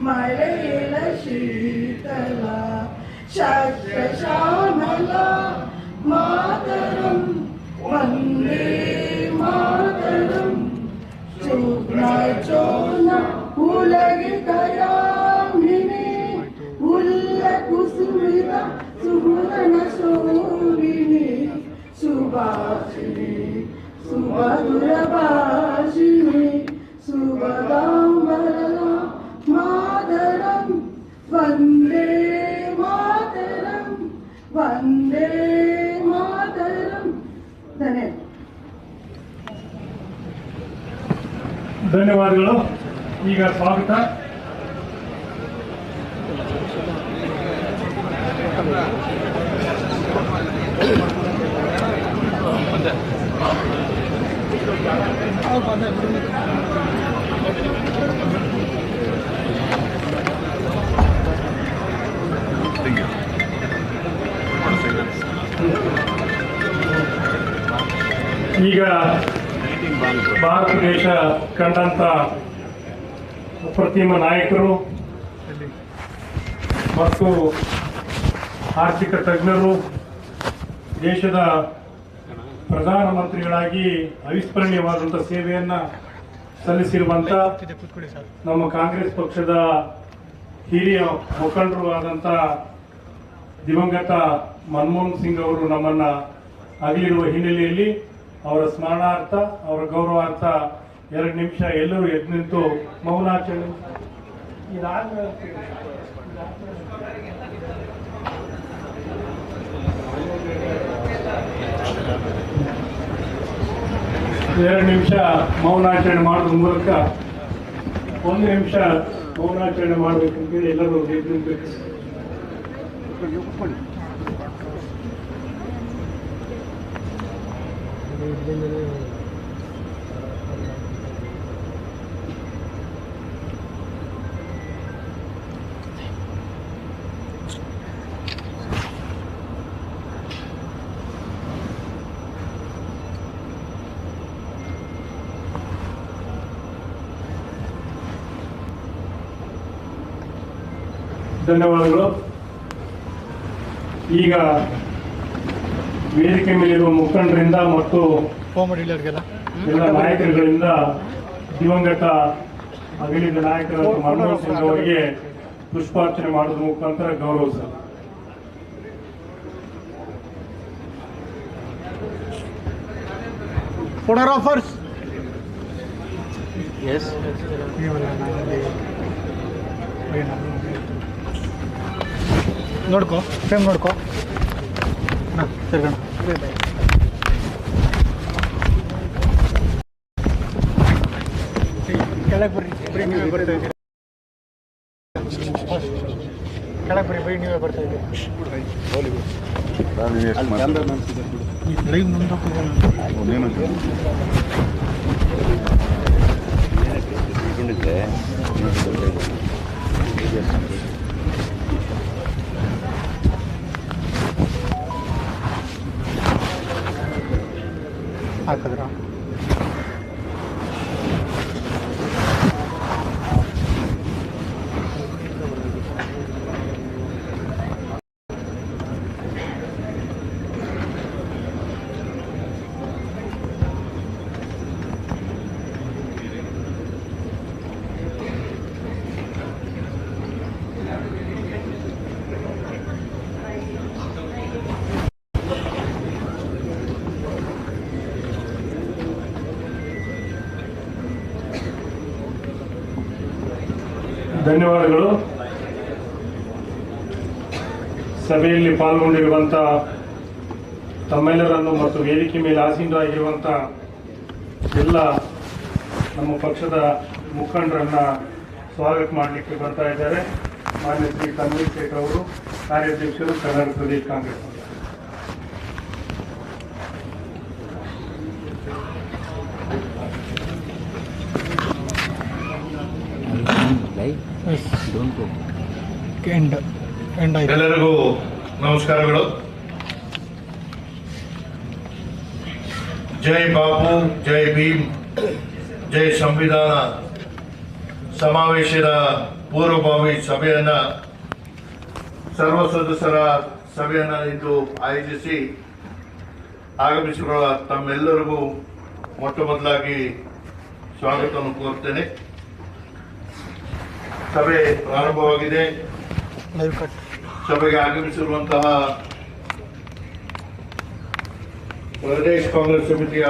मरेल शीतला शस्त्रशामला मातरं वंदे मातरं। चोना चोना गया ವಂದೇ ಮಾತರಂ ಧನ್ಯವಾದ ಧನ್ಯವಾದಗಳು. ಈಗ ಸ್ವಾಗತ. ಈಗ ಭಾರತ ದೇಶ ಕಂಡಂತ ಅಪ್ರತಿಮ ನಾಯಕರು ಮತ್ತು ಆರ್ಥಿಕ ತಜ್ಞರು, ದೇಶದ ಪ್ರಧಾನಮಂತ್ರಿಗಳಾಗಿ ಅವಿಸ್ಮರಣೀಯವಾದಂಥ ಸೇವೆಯನ್ನು ಸಲ್ಲಿಸಿರುವಂಥ ನಮ್ಮ ಕಾಂಗ್ರೆಸ್ ಪಕ್ಷದ ಹಿರಿಯ ಮುಖಂಡರು ಆದಂಥ ದಿವಂಗತ ಮನಮೋಹನ್ ಸಿಂಗ್ ಅವರು ನಮ್ಮನ್ನು ಅಗಲಿರುವ ಹಿನ್ನೆಲೆಯಲ್ಲಿ ಅವರ ಸ್ಮರಣಾರ್ಥ, ಅವರ ಗೌರವಾರ್ಥ ಎರಡು ನಿಮಿಷ ಎಲ್ಲರೂ ಎದ್ದು ನಿಂತು ಮೌನಾಚರಣೆ. ಎರಡು ನಿಮಿಷ ಮೌನಾಚರಣೆ ಮಾಡೋದ್ರ ಮೂಲಕ ಒಂದು ನಿಮಿಷ ಮೌನಾಚರಣೆ ಮಾಡಬೇಕಂತೇಳಿ ಎಲ್ಲರೂ ಎದ್ದು ನಿಂತಿರ್ತಾರೆ ಧನ್ಯವಾದಗಳು ಈಗ ವೇದಿಕೆ ಮೇಲಿರುವ ಮುಖಂಡರಿಂದ ಮತ್ತು ಎಲ್ಲ ನಾಯಕರುಗಳಿಂದ ದಿವಂಗತ ಅಗಲಿದ ನಾಯಕರಾದ ಮನಮೋಹನ್ ಸಿಂಗ್ ಅವರಿಗೆ ಪುಷ್ಪಾರ್ಚನೆ ಮಾಡೋದ್ರ ಮುಖಾಂತರ ಗೌರವಿಸ ಫೋಟೋಗ್ರಾಫರ್ಸ್ ಎಸ್ ನೋಡ್ಕೋ ಫ್ರೇಮ್ ನೋಡ್ಕೋ. ಕೆಳಗೆ ಬರ್ರಿ ಬರೀ ನೀವೇ ಬರ್ತಾ ಇದ್ದೀರಿ. ಕೆಳಗೆ ಬರ್ರಿ ಬರೀ ನೀವೇ ಬರ್ತಾ ಇದ್ದೀರಿ. Live Arkadır. ಧನ್ಯವಾದಗಳು. ಸಭೆಯಲ್ಲಿ ಪಾಲ್ಗೊಂಡಿರುವಂತ ತಮ್ಮೆಲ್ಲರನ್ನು ಮತ್ತು ವೇದಿಕೆ ಮೇಲೆ ಆಸೀನರಾಗಿರುವಂತ ಎಲ್ಲ ನಮ್ಮ ಪಕ್ಷದ ಮುಖಂಡರನ್ನ ಸ್ವಾಗತ ಮಾಡಲಿಕ್ಕೆ ಬರ್ತಾ ಇದ್ದಾರೆ. ಮಾನ್ಯ ಶ್ರೀ ತನ್ವೀರ್ ಶೇಖರ್ ಅವರು, ಕಾರ್ಯಾಧ್ಯಕ್ಷರು, ಕರ್ನಾಟಕ ಪ್ರದೇಶ ಕಾಂಗ್ರೆಸ್. ಪಕ್ಷ. ಎಂಡ್ ಎಂಡ್ ಆಯ್ತು ಎಲ್ಲರಿಗೂ ನಮಸ್ಕಾರಗಳು. ಜೈ ಬಾಪು ಜೈ ಭೀಮ್ ಜೈ ಸಂವಿಧಾನ ಸಮಾವೇಶದ ಪೂರ್ವಭಾವಿ ಸಭೆಯನ್ನ ಸರ್ವ ಸದಸ್ಯರ ಸಭೆಯನ್ನ ಇಂದು ಆಯೋಜಿಸಿ ಆಗಮಿಸಿರುವ ತಮ್ಮೆಲ್ಲರಿಗೂ ಮೊಟ್ಟ ಮೊದಲಾಗಿ ಸ್ವಾಗತವನ್ನು ಕೋರ್ತೇನೆ ಸಭೆ ಪ್ರಾರಂಭವಾಗಿದೆ. ಸಭೆಗೆ ಆಗಮಿಸಿರುವಂತಹ ಪ್ರದೇಶ ಕಾಂಗ್ರೆಸ್ ಸಮಿತಿಯ